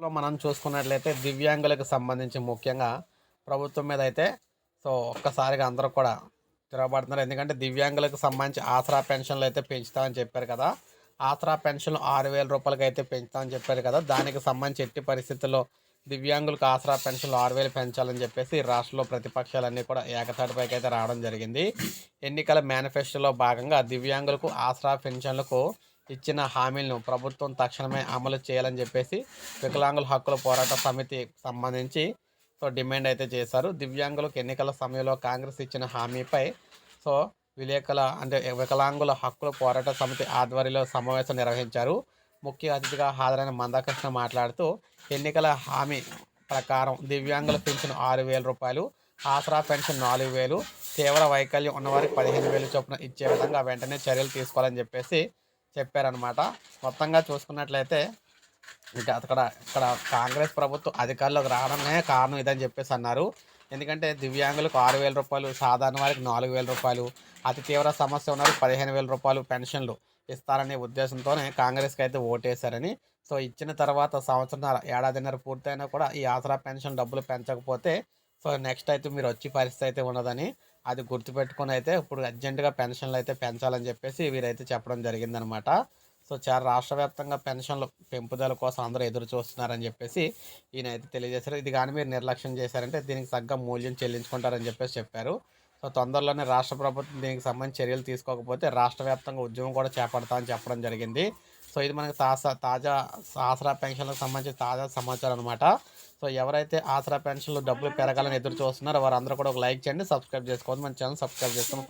లో మనం చూసుకున్నట్లయితే దివ్యాంగులకు సంబంధించి ముఖ్యంగా ప్రభుత్వం మీద అయితే సో ఒక్కసారిగా అందరూ కూడా తిరగబడుతున్నారు ఎందుకంటే దివ్యాంగులకు సంబంధించి ఆసరా పెన్షన్లు అయితే పెంచుతామని చెప్పారు కదా. ఆసరా పెన్షన్లు ఆరు వేల రూపాయలకి అయితే పెంచుతామని చెప్పారు కదా. దానికి సంబంధించి ఎట్టి పరిస్థితుల్లో దివ్యాంగులకు ఆసరా పెన్షన్లు ఆరు వేలు పెంచాలని చెప్పేసి రాష్ట్రంలో ప్రతిపక్షాలన్నీ కూడా ఏకతాటిపైకి అయితే రావడం జరిగింది. ఎన్నికల మేనిఫెస్టోలో భాగంగా దివ్యాంగులకు ఆసరా పెన్షన్లకు ఇచ్చిన హామీలను ప్రభుత్వం తక్షణమే అమలు చేయాలని చెప్పేసి వికలాంగుల హక్కుల పోరాట సమితి సంబంధించి సో డిమాండ్ అయితే చేశారు. దివ్యాంగులకు ఎన్నికల సమయంలో కాంగ్రెస్ ఇచ్చిన హామీపై సో విలేకరుల అంటే వికలాంగుల హక్కుల పోరాట సమితి ఆధ్వర్యంలో సమావేశం నిర్వహించారు. ముఖ్య అతిథిగా హాజరైన మందాకృష్ణ మాట్లాడుతూ ఎన్నికల హామీ ప్రకారం దివ్యాంగుల పెన్షన్ ఆరు వేల రూపాయలు ఆసరా పెన్షన్ నాలుగు వేలు తీవ్ర వైకల్యం ఉన్నవారికి పదిహేను వేలు చొప్పున ఇచ్చే విధంగా వెంటనే చర్యలు తీసుకోవాలని చెప్పేసి చెప్పారనమాట మొత్తంగా చూసుకున్నట్లయితే ఇక అక్కడ ఇక్కడ కాంగ్రెస్ ప్రభుత్వం అధికారంలోకి రావడమే కారణం ఇదని చెప్పేసి అన్నారు. ఎందుకంటే దివ్యాంగులకు ఆరు వేల రూపాయలు సాధారణ వారికి నాలుగు వేల రూపాయలు అతి తీవ్ర సమస్య ఉన్నారు పదిహేను వేల రూపాయలు పెన్షన్లు ఇస్తారనే ఉద్దేశంతోనే కాంగ్రెస్కి అయితే ఓటేశారని. సో ఇచ్చిన తర్వాత సంవత్సరం ఏడాదిన్నర పూర్తయినా కూడా ఈ ఆసరా పెన్షన్ డబ్బులు పెంచకపోతే సో నెక్స్ట్ అయితే మీరు వచ్చి పరిస్థితి అయితే ఉన్నదని అది గుర్తుపెట్టుకొని అయితే ఇప్పుడు అర్జెంటుగా పెన్షన్లు అయితే పెంచాలని చెప్పేసి వీరైతే చెప్పడం జరిగిందనమాట. సో చాలా రాష్ట్ర వ్యాప్తంగా పెన్షన్లు పెంపుదల కోసం అందరూ ఎదురు చూస్తున్నారని చెప్పేసి ఈయన అయితే తెలియజేశారు. ఇది కానీ మీరు నిర్లక్ష్యం చేశారంటే దీనికి తగ్గ మూల్యం చెల్లించుకుంటారని చెప్పేసి చెప్పారు. సో తొందరలోనే రాష్ట్ర ప్రభుత్వం దీనికి సంబంధించి చర్యలు తీసుకోకపోతే రాష్ట్ర వ్యాప్తంగా ఉద్యమం కూడా చేపడతామని చెప్పడం జరిగింది. సో ఇది మనకి తాజా తాజా ఆసరా పెన్షన్లకు సంబంధించి తాజా సమాచారం అనమాట. సో ఎవరైతే ఆసరా పెన్షన్లు డబ్బులు పెరగాలని ఎదురు చూస్తున్నారో వారందరూ కూడా ఒక లైక్ చేయండి సబ్స్క్రైబ్ చేసుకోండి మన ఛానల్ సబ్స్క్రైబ్ చేసుకొని